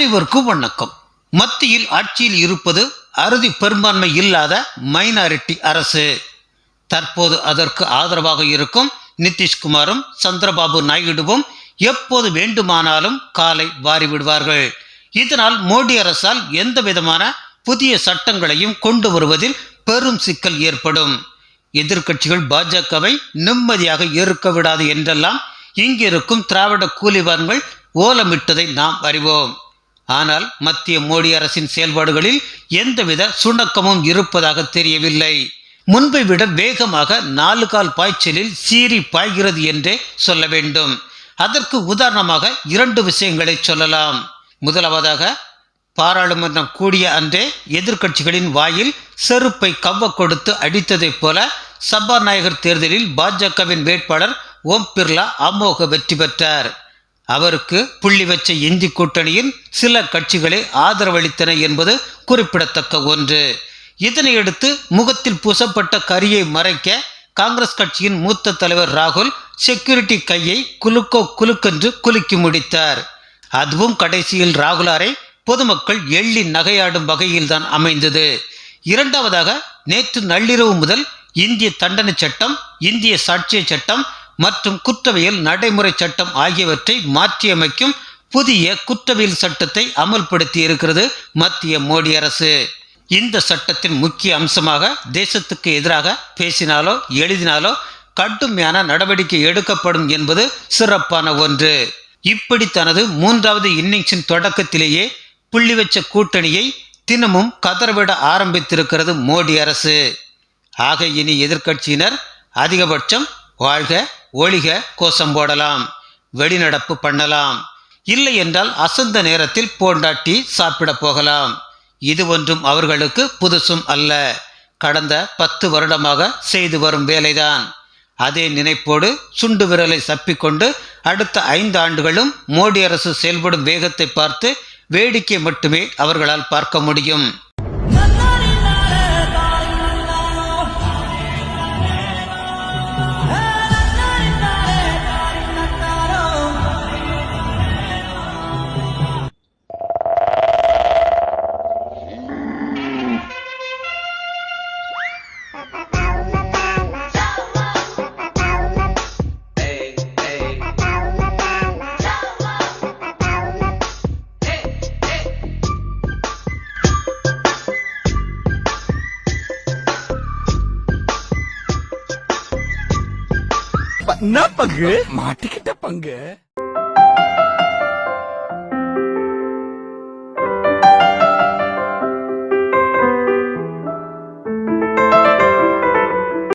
அனைவருக்கும் வணக்கம் மத்தியில் ஆட்சியில் இருப்பது அறுதி பெரும்பான்மை இல்லாத மைனாரிட்டி அரசு. தற்போது அதற்கு ஆதரவாக இருக்கும் நிதிஷ்குமாரும் சந்திரபாபு நாயுடுவும் எப்போது வேண்டுமானாலும் காலை வாரிவிடுவார்கள். இதனால் மோடி அரசால் எந்த விதமான புதிய சட்டங்களையும் கொண்டு வருவதில் பெரும் சிக்கல் ஏற்படும். எதிர்கட்சிகள் பாஜகவை நிம்மதியாக இருக்க விடாது என்றெல்லாம் இங்கிருக்கும் திராவிட கூலிவான்கள் ஓலமிட்டதை நாம் அறிவோம். ஆனால் மத்திய மோடி அரசின் செயல்பாடுகளில் எந்தவித சுணக்கமும் இருப்பதாக தெரியவில்லை. முன்பை விட வேகமாக நாலு கால் பாய்ச்சலில் சீறி பாய்கிறது என்றே சொல்ல வேண்டும். அதற்கு உதாரணமாக இரண்டு விஷயங்களை சொல்லலாம். முதலாவதாக பாராளுமன்றம் கூடிய அன்றே எதிர்க்கட்சிகளின் வாயில் செருப்பை கவ்வ கொடுத்து அடித்ததைப் போல சபாநாயகர் தேர்தலில் பாஜகவின் வேட்பாளர் ஓம் பிர்லா அமோக வெற்றி பெற்றார். அவருக்கு புள்ளி வச்ச இந்தி கூட்டணியின் சில கட்சிகளே ஆதரவளித்தன என்பது குறிப்பிடத்தக்க ஒன்று. இதனையடுத்து முகத்தில் பூசப்பட்ட கரியை மறைக்க காங்கிரஸ் கட்சியின் மூத்த தலைவர் ராகுல் செக்யூரிட்டி கையை குலுக்கோ குலுக்கென்று குலுக்கி முடித்தார். அதுவும் கடைசியில் ராகுலாரை பொதுமக்கள் எள்ளி நகையாடும் வகையில்தான் அமைந்தது. இரண்டாவதாக நேற்று நள்ளிரவு முதல் இந்திய தண்டனை சட்டம் இந்திய சாட்சிய சட்டம் மற்றும் குற்றவியல் நடைமுறை சட்டம் ஆகியவற்றை மாற்றியமைக்கும் புதிய குற்றவியல் சட்டத்தை அமல்படுத்தி இருக்கிறது மத்திய மோடி அரசு. இந்த சட்டத்தின் முக்கிய அம்சமாக தேசத்துக்கு எதிராக பேசினாலோ எழுதினாலோ கடுமையான நடவடிக்கை எடுக்கப்படும் என்பது சிறப்பான ஒன்று. இப்படி தனது மூன்றாவது இன்னிங்ஸின் தொடக்கத்திலேயே புள்ளி வச்ச கூட்டணியை தினமும் கதறவிட ஆரம்பித்திருக்கிறது மோடி அரசு. ஆக இனி எதிர்க்கட்சியினர் அதிகபட்சம் வாழ்க ஒழிக கோஷம் போடலாம் வெளிநடப்பு பண்ணலாம். இல்லை என்றால் அசந்த நேரத்தில் போண்டாட்டி சாப்பிட போகலாம். இது ஒன்றும் அவர்களுக்கு புதுசும் அல்ல. கடந்த பத்து வருடமாக செய்து வரும் வேலைதான். அதே நினைப்போடு சுண்டு விரலை சப்பிக்கொண்டு அடுத்த ஐந்து ஆண்டுகளும் மோடி அரசு செயல்படும் வேகத்தை பார்த்து வேடிக்கை மட்டுமே அவர்களால் பார்க்க முடியும். என்ன பங்கு? மாட்டிக்கிட்ட பங்கு.